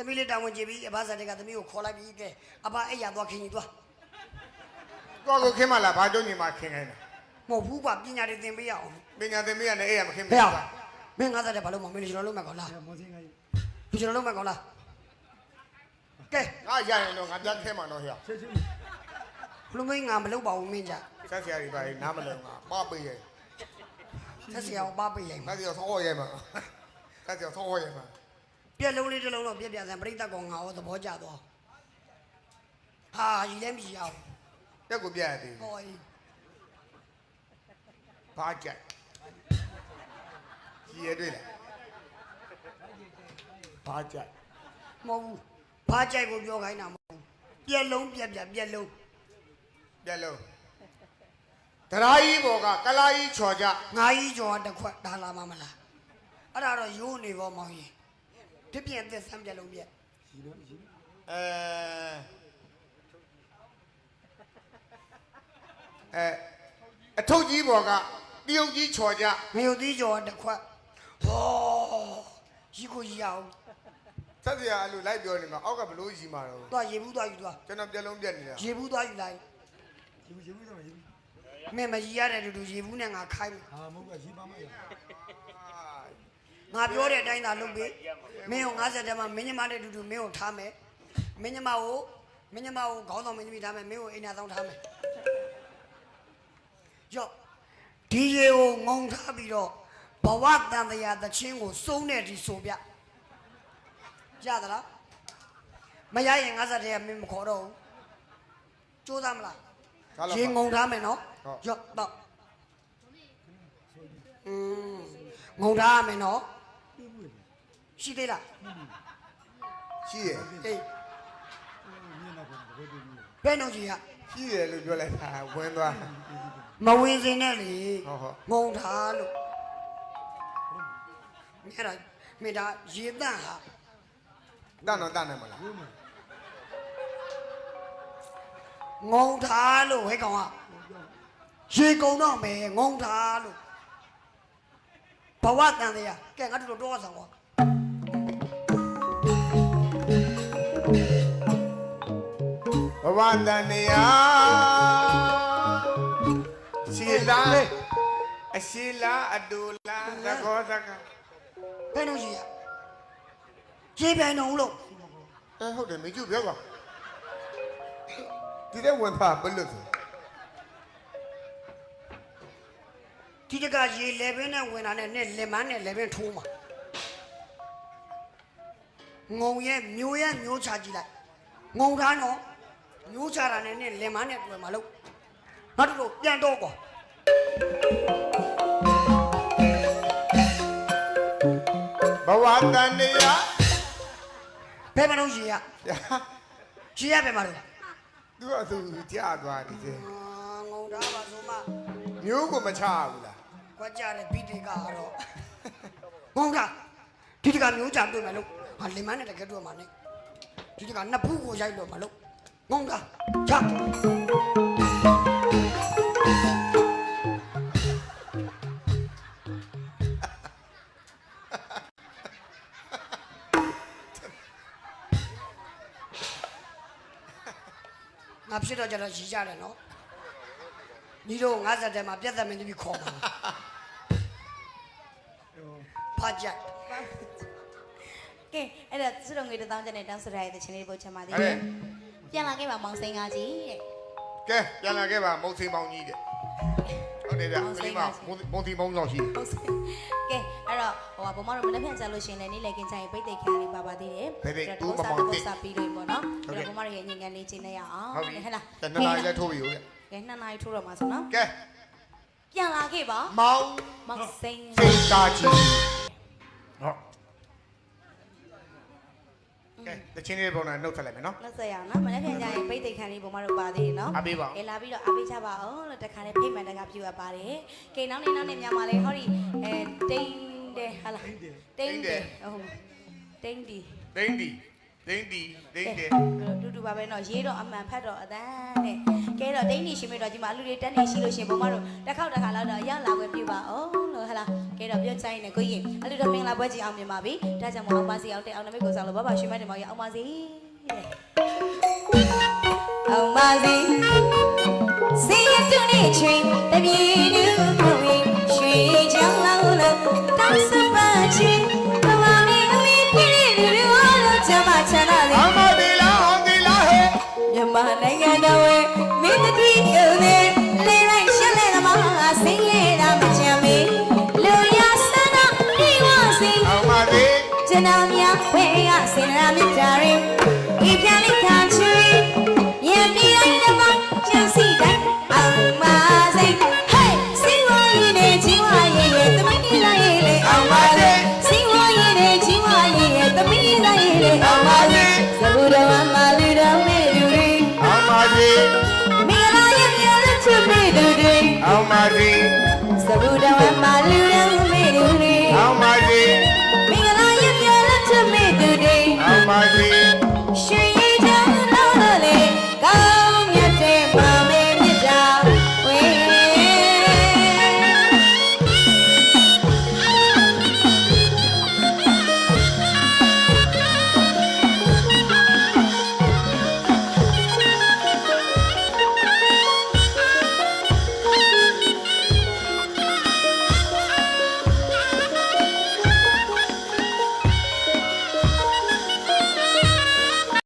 သမီးလေးတာဝန်ကြည့်ပြီးအဘဇာတွေကသမီးကိုခေါ်လိုက်ပြီးကဲအဘအဲ့ရသွားခင်ကြီးသွားကိုကိုခင်းမလားဘာကြောင့်ညီမခင်းခိုင်းတာမဟုတ်ဘူးကွာပညာတွေသင်ပေးရအောင်ပညာသင်ပေးရနဲ့အဲ့ရမခင်းဟဲ့ဘူးအောင်မင်းငါသားတဲ့ဘာလို့မမင်းကျွန်တော်လုံးမဲ့ကောင်းလားမောစင်းကကြီးလူကျွန်တော်လုံးမဲ့ကောင်းလားကဲငါရရင်တော့ငါပြခင်းမှာတော့ဟဲ့ချက်ချင်းဘလူမင်းငါမလုပ်ပါဘူးမင်းကြဆက်ဆရာကြီးပါနားမလုံငါပပေးရဲ့ဆက်စရာကိုပါပေးလိုက်ငါစီတော့ဆောရဲမှာဆက်ဆရာဆောရဲမှာ ပြက်လုံးလေးတစ်လုံးတော့ပြက်ပြဆန်ပြိတ္တကောင်ငါရောသဘောကျသွားဟာရီလည်းမရအောင်တက်ကိုပြရသေးဟောကြီးဘာကြိုက်ကြီးရတွေ့လားဘာကြိုက်မဟုတ်ဘူးဘာကြိုက်ကိုပြောခိုင်းတာမဟုတ်ဘူးပြက်လုံးပြက်ပြက်ပြက်လုံးပြက်လုံးတရာကြီးဘောကကလာကြီးချော်ကြငါကြီးကျော်တစ်ခွက်ဒါလာမမလားအဲ့ဒါတော့ရိုးနေပေါ့မောင်ကြီး ဒီပြင်သက်ဆန်းပြက်လုံးပြက်ရီတော့ရီအဲအဲအထုပ်ကြီးဘောကတရုတ်ကြီးချော်ကြငရုတ်သီးကျော်တစ်ခွက်ဟောကြီးကိုကြီးအောင်ဆက်စရာအဲ့လိုလိုက်ပြောနေမှာအောက်ကဘလို့ကြီးမှာတော့သွားရေဘူးသွားယူသွားကျွန်တော်ပြက်လုံးပြက်နေတာရေဘူးသွားယူလိုက်ရီရီဘူးတော့ရီမင်းမကြီးရတဲ့တူတူရေဘူးနဲ့ငါခိုင်းမယ်ဟာမဟုတ်ကရီပါမရ ငါပြောတဲ့အတိုင်းသာလုပ်ပေးမင်းကို50တက်မှမင်းညမတဲ့တူတူမင်းကိုထားမယ်မင်းညမကိုမင်းညမကိုခေါင်းဆောင်မင်းသမီးထားမယ်မင်းကိုအိမ်နာဆောင်ထားမယ်ရော့ဒီရေကိုငုံထားပြီးတော့ဘဝတန်တရားသချင်းကိုစုံးတဲ့ဒီဆိုပြရသလားမရရင်50တက်ရမင်းမခေါ်တော့ဘူးကြိုးစားမလားဒါတော့ရေငုံထားမယ်နော်ဟုတ်ရော့တော့อืมငုံထားရမယ်နော်ပြည့်ဘူးလေ ရှိသေးလားရှိရအေးမျက်နှာပေါ်တော့ဘယ်လိုလဲဘယ်နှုတ်ကြီးကရှိရလို့ပြောလိုက်တာဝင်သွားမဝင်စင်နဲ့လေဟုတ်ဟုတ်ငုံထားလို့အဲ့ဒါမေတာရေတန့်ဟာတန်တော့တန်နေမလားဘူးမငုံထားလို့ဟဲ့ကောင်ကရေကုန်တော့မယ်ငုံထားလို့ဘဝတန်တရားကဲငါတို့တော့ဆောင်ကွာ ဘဝတန်နေယရှိလားအရှိလားအဒူလားသကောသကဘယ်နှုတ်ကြီးကရေပြိုင်တော့လို့အဲဟုတ်တယ်မိကျပြောပါဒီတဲ့ဝင်ပါဘယ်လို့ဆိုဒီတကရေလေပင်းနဲ့ဝင်တာနဲ့နဲ့လင်မန်းနဲ့လေပင်းထိုးမှာငုံရဲ့မျိုးရဲ့မျိုးချကြည့်လိုက်ငုံထားတော့မျိုး ချတာနဲ့နဲ့လင်မန်းနဲ့တွေ့မှာလို့ငါတို့ပြန်တော့ကွာဘဝတန်နေယဘယ်မှာတော့ရေရရေရဘယ်မှာတော့သူကသူကြာသွားတယ်စေအာငုံထားပါဆိုမှမျိုးကိုမချဘူးလားကွက်ကြတဲ့ဘီတေကတော့ငုံထားဒီတကမျိုးချတွေ့မယ်လို့ဟာလင်မန်းနဲ့တကယ်တွေ့မှာ ਨੇ ဒီတကနှစ်ဖူးကိုရိုက်လို့မလို့ ငုံထားချငါဖြစ်တော့ကြတော့ရီကြတယ်နော်ညီတို့50တဲမှာပြတ်သက်မင်းတပီခေါ်ပါဖာကြက်ကဲအဲ့တော့စုတော်ငွေတစ်သောင်းကျန်တဲ့တောင်းဆိုရတဲ့တချင်လေးပို့ချင်ပါသေးဟဲ့တယ် ပြန်လာခဲ့ပါမောင်စိန်ကားကြီးတဲ့ကဲပြန်လာခဲ့ပါမုတ်စိန်ပေါင်းကြီးတဲ့ဟုတ်တယ်ဗျကလေးမမုံတီမုံတော့ရှိဟုတ်စိကဲအဲ့တော့ဟိုကဘုံမတို့မနေ့ဖြန်ကြလို့ရှရင်လည်းနေ့လည်ကင်းချိုင်ပိတ်သိခါလေးပါပါသေးတယ်တော့စားတော့စားပြီးလို့ပေါ့နော်အဲ့တော့ဘုံမတို့ရဲ့ညင်ငန်းလေးချိန်နေရအောင်ဟုတ်ပြီဟဲ့လားတနင်္လာရီလည်းထိုးပြီဦးတဲ့ကဲနှစ်နာရီထိုးတော့မှာဆိုနော်ကဲပြန်လာခဲ့ပါမောင်မောင်စိန်စိတ်ကာကြီးဟုတ် ကဲတချင်းလေးပုံနဲ့နှုတ်ဆက်လိုက်မယ်နော် လက်ဆက်ရအောင်နော်မနေ့ဖြန်ကျရင်ပိတ်သိခါလေးဘုံမတို့ပါသေးတယ်နော် အားပေးပါဦး အဲလာပြီးတော့အားပေးချပါအောင်လို့တခါလေးဖိတ်မှန်တကပြူအပ်ပါတယ်။ကဲနောက်နေ့နောက်နေ့မြန်မာလေးဟောဒီအဲတိန်တယ်ဟာလားတိန်တယ်ဟုတ်တိန်ဒီ ဒိန်းဒီဒိန်းဒီဒိန်းတယ် တူတူပါပဲเนาะရေးတော့အမှန်ဖတ်တော့အတန်းတဲ့ကဲတော့တိန်ဒီရှင်မေတော့ဒီမှာအလူတွေတက်နေရှိလို့ရှင်ဘုံမတို့တစ်ခေါက်တစ်ခါလောက်တော့ရောက်လာခွင့်ပြုပါအောင်လို့ဟာလားက ကဲ ပါ တော့ပြောချိုင်းနေကိုကြီးအဲ့လိုတော့မင်္ဂလာပွဲကြီးအောင်မြင်ပါပြီဒါကြောင့်မအောင်ပါစီအောင်တဲ့အောင်နမိတ်ကိုဆောင်လို့ဘာပါရွှေမတ်တင်မောင်ရအောင်ပါစီအောင်ပါစီစီရတူနေချင်းတပြေတူကိုရင်ရွှေချောင်းလောင်းလို့တောင်းစပါချင်းကမာမီအမီပြည့်လူလူအားလုံးချမ်းသာချမ်းသာလေအမဒီလားအောင်ဒီလားဟဲ့မြန်မာနိုင်ငံတော်ရဲ့မင်းတတိယနဲ့လေလိုက်ရှက်လေသမားဆင်းရဲ အောင်မဒီသဘူတော်မလူတော်မေလူရီ